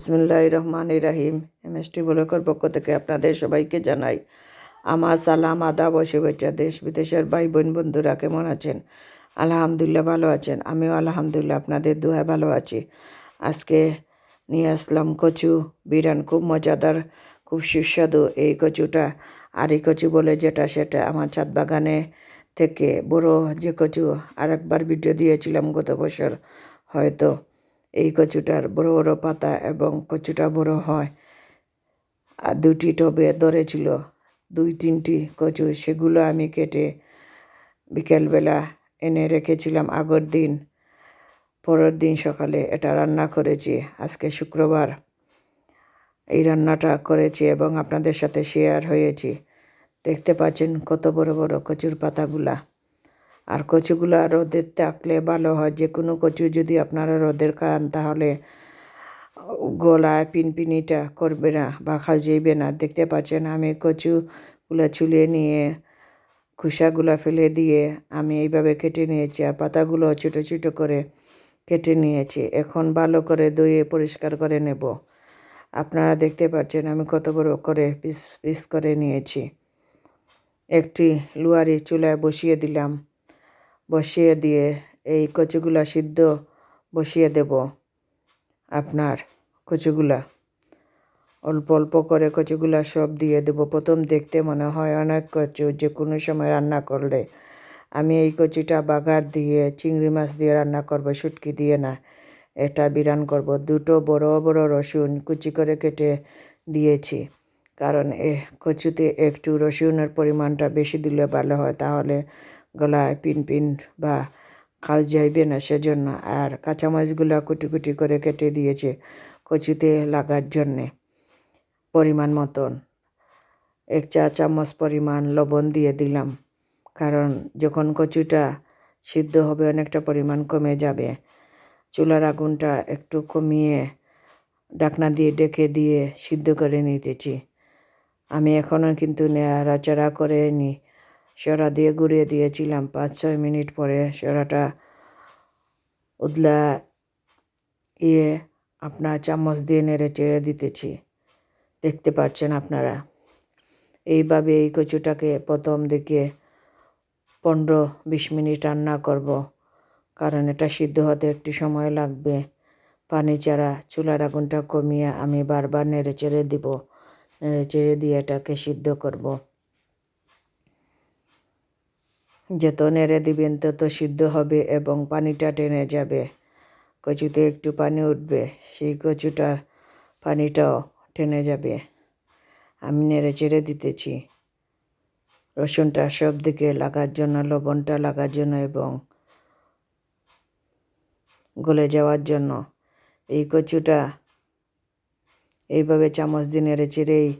বিসমুল্লাহ রহমান রাহিম। এমএসটি ব্লকের পক্ষ থেকে আপনাদের সবাইকে জানাই, আমার সালাম, আদাব ও শুভেচ্ছা। দেশ বিদেশের ভাই বোন বন্ধুরা কেমন আছেন? আলহামদুলিল্লাহ ভালো আছেন। আমিও আলহামদুলিল্লাহ আপনাদের দোয়া ভালো আছি। আজকে নিয়ে আসলাম কচু বিরান খুব মজাদার, খুব সুস্বাদু এই কচুটা। আর এই কচু বলে যেটা সেটা আমার ছাদ বাগানে থেকে বড় যে কচু আরেকবার ভিডিও দিয়েছিলাম গত বছর, হয়তো এই কচুটার বড় বড় পাতা এবং কচুটা বড় হয়। আর দুটি টবে ধরেছিল দুই তিনটি কচু, সেগুলো আমি কেটে বিকেলবেলা এনে রেখেছিলাম আগের দিন। পরের দিন সকালে এটা রান্না করেছি, আজকে শুক্রবার। এই রান্নাটা করেছি এবং আপনাদের সাথে শেয়ার হয়েছি। দেখতে পাচ্ছেন কত বড় বড় কচুর পাতাগুলা। আর কচুগুলা রোদের থাকলে ভালো হয়। যে কোনো কচু যদি আপনারা রোদের খান, তাহলে গলায় পিনপিনিটা করবে না বা খাওয়াইবে না। দেখতে পাচ্ছেন, আমি কচুগুলো ছুলিয়ে নিয়ে, খোসাগুলো ফেলে দিয়ে আমি এইভাবে কেটে নিয়েছি আর পাতাগুলো ছোটো ছোটো করে কেটে নিয়েছি। এখন ভালো করে ধুয়ে পরিষ্কার করে নেব। আপনারা দেখতে পাচ্ছেন, আমি কত বড় করে পিস পিস করে নিয়েছি। একটি লুয়ারি চুলায় বসিয়ে দিলাম। বসিয়ে দিয়ে এই কচুগুলা সিদ্ধ বসিয়ে দেব আপনার কচুগুলা। অল্প অল্প করে কচুগুলা সব দিয়ে দেব। প্রথম দেখতে মনে হয় অনেক কচু, যে কোনো সময় রান্না করলে। আমি এই কচুটা বাগার দিয়ে, চিংড়ি মাছ দিয়ে রান্না করব, শুটকি দিয়ে না। এটা বিরান করব। দুটো বড় বড় রসুন কুচি করে কেটে দিয়েছি। কারণ এ কচুতে একটু রসুনের পরিমাণটা বেশি দিলে ভালো হয়। তাহলে গলায় পিন পিন বা খাওয়া যাইবে না সেজন্য আর কাঁচামাছগুলো কুটি কুটি করে কেটে দিয়েছে কচুতে লাগার জন্যে পরিমাণ মতন। এক চা চামচ পরিমাণ লবণ দিয়ে দিলাম, কারণ যখন কচুটা সিদ্ধ হবে অনেকটা পরিমাণ কমে যাবে। চুলার আগুনটা একটু কমিয়ে ডাকনা দিয়ে ডেকে দিয়ে সিদ্ধ করে নিতেছি। আমি এখনও কিন্তু নাড়াচাড়া করে নি সরা দিয়ে ঘুরিয়ে দিয়েছিলাম। পাঁচ, ছয় মিনিট পরে সরাটা উদলা ইয়ে আপনার চামচ দিয়ে নেড়ে চেড়ে দিতেছি। দেখতে পাচ্ছেন আপনারা? এইভাবে এই কচুটাকে প্রথম দিকে পনেরো, বিশ মিনিট রান্না করব, কারণ এটা সিদ্ধ হতে একটু সময় লাগবে। পানি চারা চুলার আগুনটা কমিয়ে আমি বারবার নেড়ে চেড়ে দিব, নেড়ে চেড়ে দিয়ে এটাকে সিদ্ধ করব। যত নেড়ে দিবেন তত সিদ্ধ হবে এবং পানিটা টেনে যাবে। কচুতে একটু পানি উঠবে, সেই কচুটার পানিটাও টেনে যাবে। আমি নেড়ে চেড়ে দিতেছি। রসুনটা সব দিকে লাগার জন্য, লবণটা লাগার জন্য এবং গলে যাওয়ার জন্য। এই কচুটা এইভাবে চামচ দিয়ে নেড়ে চেড়েই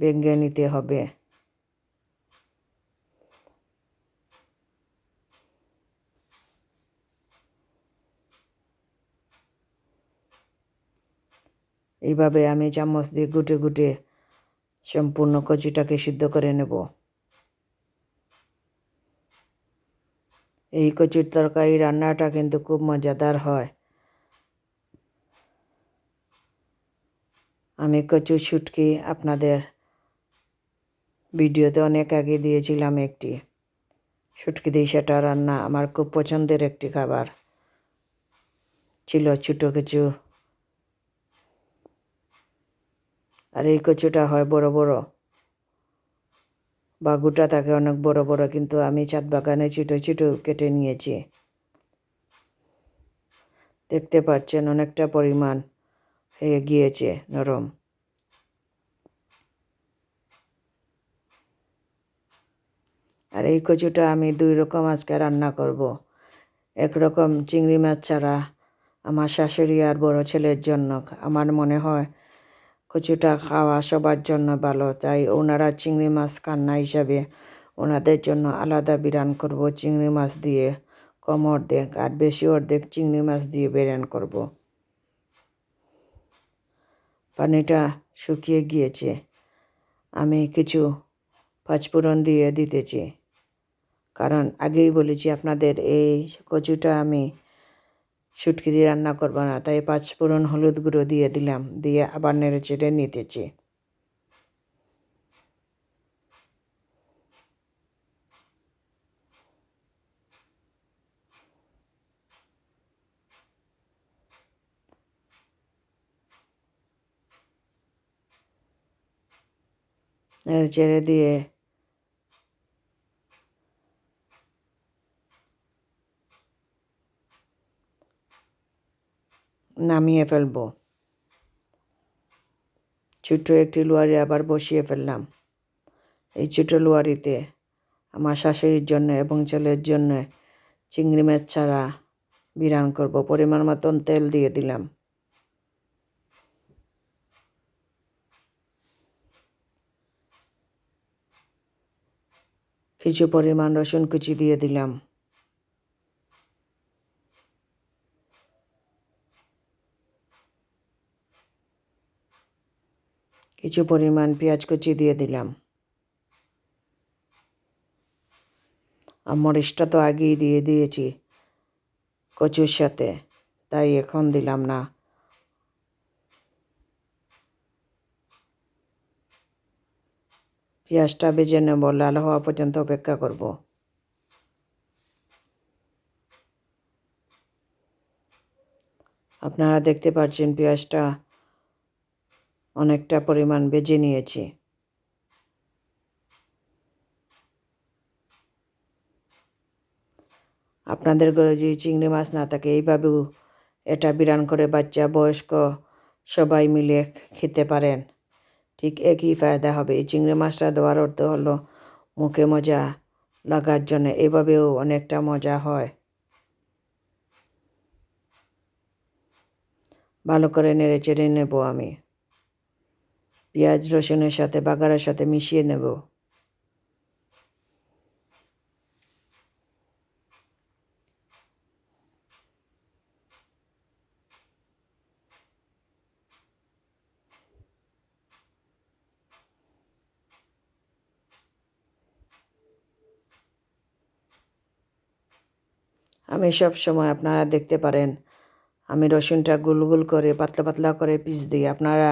ভেঙে নিতে হবে। এইভাবে আমি চামচ দিয়ে গুটে গুটে সম্পূর্ণ কচুটাকে সিদ্ধ করে নেব। এই কচুর তরকারি রান্নাটা কিন্তু খুব মজাদার হয়। আমি কচুর শুটকি আপনাদের ভিডিওতে অনেক আগে দিয়েছিলাম একটি। শুটকি দিয়ে সেটা রান্না আমার খুব পছন্দের একটি খাবার। ছিল ছোটো কিছু আর এই কচুটা হয় বড় বড়। বা গোটা থাকে অনেক বড় বড়, কিন্তু আমি ছাদ বাগানে ছোটো ছোটো কেটে নিয়েছি। দেখতে পাচ্ছেন অনেকটা পরিমাণ হয়ে গিয়েছে নরম। আর এই কচুটা আমি দুই রকম আজকে রান্না করব। একরকম চিংড়ি মাছ ছাড়া আমার শাশুড়ি আর বড় ছেলের জন্য। আমার মনে হয় কচুটা খাওয়া সবার জন্য ভালো, তাই ওনারা চিংড়ি মাছ কান্না হিসাবে ওনাদের জন্য আলাদা বিরান করব চিংড়ি মাছ দিয়ে, কম অর্ধেক, আর বেশি অর্ধেক চিংড়ি মাছ দিয়ে বিরান করব। পানিটা শুকিয়ে গিয়েছে। আমি কিছু পাঁচফোড়ন দিয়ে দিতেছি। কারণ আগেই বলেছি আপনাদের এই কচুটা আমি শুটকি দিয়ে রান্না করব না, তাই পাঁচ ফোড়ন হলুদ গুঁড়ো দিয়ে দিলাম, দিয়ে আবার নেড়ে চেড়ে নিতেছি। নেড়ে চেড়ে দিয়ে নামিয়ে ফেলব। ছোট্ট একটি লোয়ারি আবার বসিয়ে ফেললাম। এই ছোটো লোয়ারিতে আমার শাশুড়ির জন্য এবং ছেলের জন্য চিংড়ি মাছ ছাড়া বিরান করব। পরিমাণ মতন তেল দিয়ে দিলাম। কিছু পরিমাণ রসুন কুচি দিয়ে দিলাম। কিছু পরিমাণ পেঁয়াজ কুচি দিয়ে দিলাম। আর মরিচটা তো আগেই দিয়ে দিয়েছি কচুর সাথে, তাই এখন দিলাম না। পেঁয়াজটা বেজে নেব, লাল হওয়া পর্যন্ত অপেক্ষা করব। আপনারা দেখতে পাচ্ছেন পেঁয়াজটা অনেকটা পরিমাণ বেজে নিয়েছি। আপনাদের ঘরে যদি চিংড়ি মাছ না থাকে এইভাবেও এটা বিরান করে বাচ্চা বয়স্ক সবাই মিলে খেতে পারেন। ঠিক একই ফায়দা হবে। এই চিংড়ি মাছটা দেওয়ার অর্থ হলো মুখে মজা লাগার জন্য। এভাবেও অনেকটা মজা হয়। ভালো করে নেড়ে চেড়ে নেব আমি। পেঁয়াজ, রসুনের সাথে, বাগারের সাথে মিশিয়ে নেব। আমি সব সময় আপনারা দেখতে পারেন, আমি রসুনটা গুল গুল করে, পাতলা পাতলা করে পিস দিই। আপনারা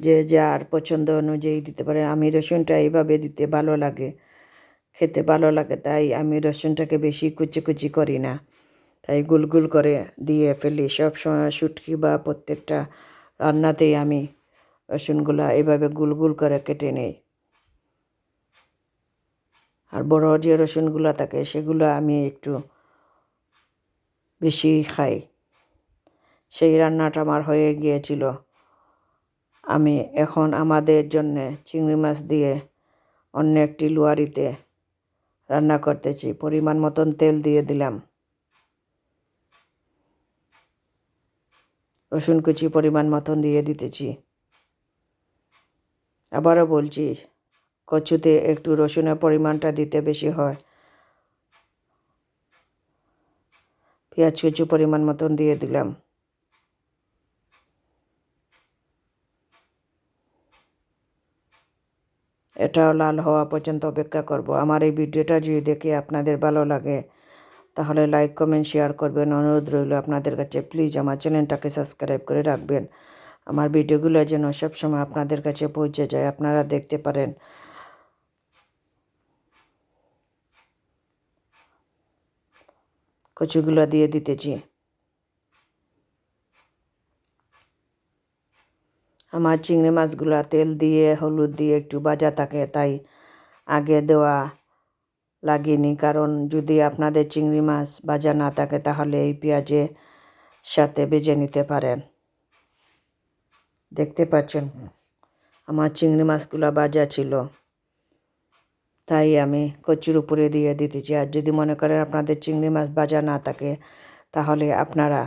যে যার পছন্দ অনুযায়ী দিতে পারে। আমি রসুনটা এইভাবে দিতে ভালো লাগে, খেতে ভালো লাগে, তাই আমি রসুনটাকে বেশি কুচি কুচি করি না। তাই গুল গুল করে দিয়ে ফেলি। সব সময় শুটকি বা প্রত্যেকটা রান্নাতেই আমি রসুনগুলা এভাবে গুল গুল করে কেটে নেই। আর বড় যে রসুনগুলো থাকে, সেগুলো আমি একটু বেশি খাই। সেই রান্নাটা আমার হয়ে গিয়েছিল। আমি এখন আমাদের জন্যে চিংড়ি মাছ দিয়ে অন্য একটি লুয়ারিতে রান্না করতেছি। পরিমাণ মতন তেল দিয়ে দিলাম। রসুন কুচি পরিমাণ মতন দিয়ে দিতেছি। আবারও বলছি, কচুতে একটু রসুনের পরিমাণটা দিতে বেশি হয়। পেঁয়াজ কুচি পরিমাণ মতন দিয়ে দিলাম। এটাও লাল হওয়া পর্যন্ত অপেক্ষা করব। আমার এই ভিডিওটা যদি দেখে আপনাদের ভালো লাগে, তাহলে লাইক কমেন্ট শেয়ার করবেন। অনুরোধ রইল আপনাদের কাছে। প্লিজ আমার চ্যানেলটাকে সাবস্ক্রাইব করে রাখবেন। আমার ভিডিওগুলো যেন সবসময় আপনাদের কাছে পৌঁছে যায়, আপনারা দেখতে পারেন। কচুগুলো দিয়ে দিতেছি। আমার চিংড়ি মাছগুলো তেল দিয়ে, হলুদ দিয়ে একটু ভাজা থাকে, তাই আগে দেওয়া লাগেনি। কারণ যদি আপনাদের চিংড়ি মাছ ভাজা না থাকে, তাহলে এই পেঁয়াজে সাথে বেজে নিতে পারেন। দেখতে পাচ্ছেন? আমার চিংড়ি মাছগুলো ভাজা ছিল। তাই আমি কচুর উপরে দিয়ে দিতেছি। আর যদি মনে করেন আপনাদের চিংড়ি মাছ ভাজা না থাকে, তাহলে আপনারা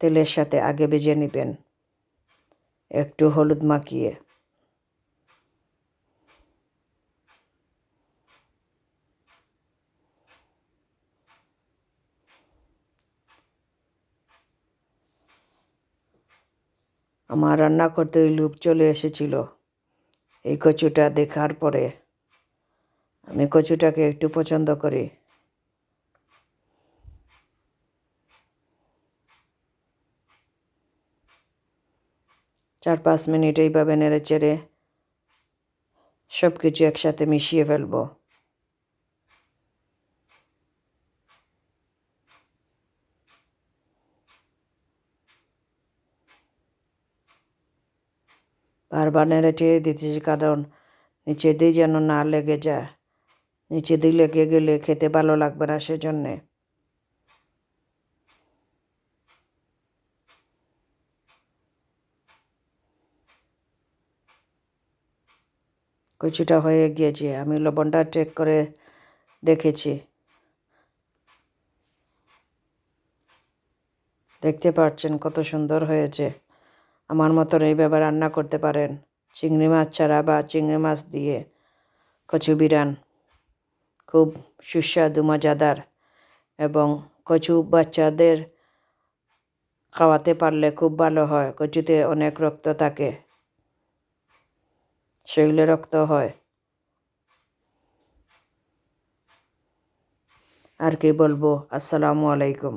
তেলের সাথে আগে বেজে নেবেন। একটু হলুদ মাখিয়ে। আমার রান্না করতে লুপ চলে এসেছিল। এই কচুটা দেখার পরে আমি কচুটাকে একটু পছন্দ করি। চার পাঁচ মিনিট এইভাবে নেড়ে চেড়ে সব কিছু একসাথে মিশিয়ে ফেলব। বারবার নেড়ে চেড়ে দিতেছি, কারণ নিচে দিয়ে যেন না লেগে যায়। নিচে দিয়ে লেগে গেলে খেতে ভালো লাগবে না সেজন্যে। কচুটা হয়ে গিয়েছে। আমি লবণটা চেক করে দেখেছি। দেখতে পাচ্ছেন কত সুন্দর হয়েছে। আমার মতন এইভাবে রান্না করতে পারেন। চিংড়ি মাছ ছাড়া বা চিংড়ি মাছ দিয়ে কচু বিরান। খুব সুস্বাদু, মজাদার এবং কচু বাচ্চাদের খাওয়াতে পারলে খুব ভালো হয়। কচুতে অনেক রক্ত থাকে। শরীরে রক্ত হয়। আর কি বলব? আসসালামু আলাইকুম।